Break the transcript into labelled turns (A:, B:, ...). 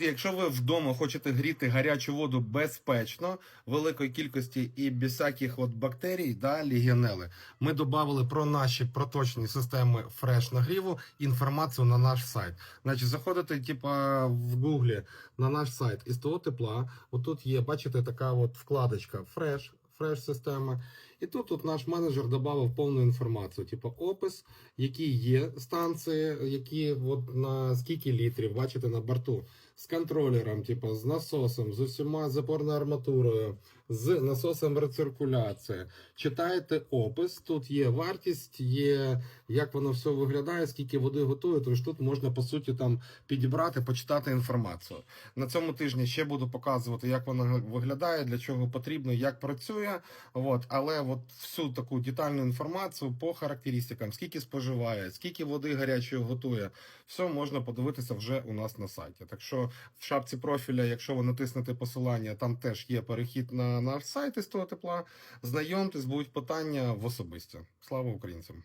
A: Якщо ви вдома хочете гріти гарячу воду безпечно, великої кількості і всяких от бактерій, да, лігіонели, ми додали про наші проточні системи фреш нагріву інформацію на наш сайт. Значить, заходите, типа в Гуглі на наш сайт із того тепла. Отут є, бачите, така от вкладочка фреш. Фреш система, і тут, тут наш менеджер додав повну інформацію, типу опис, які є станції, які от на скільки літрів, бачите, на борту, з контролером, типу, з насосом, з усіма запорною арматурою, з насосом рециркуляції. Читаєте опис, тут є вартість, є як воно все виглядає, скільки води готує, тож тут можна по суті там підібрати, почитати інформацію. На цьому тижні ще буду показувати, як воно виглядає, для чого потрібно, як працює. От, але от всю таку детальну інформацію по характеристикам, скільки споживає, скільки води гарячої готує, все можна подивитися вже у нас на сайті. Так що в шапці профіля, якщо ви натиснете посилання, там теж є перехід на наш сайт із того тепла. Знайомтесь, будуть питання в особисті. Слава українцям!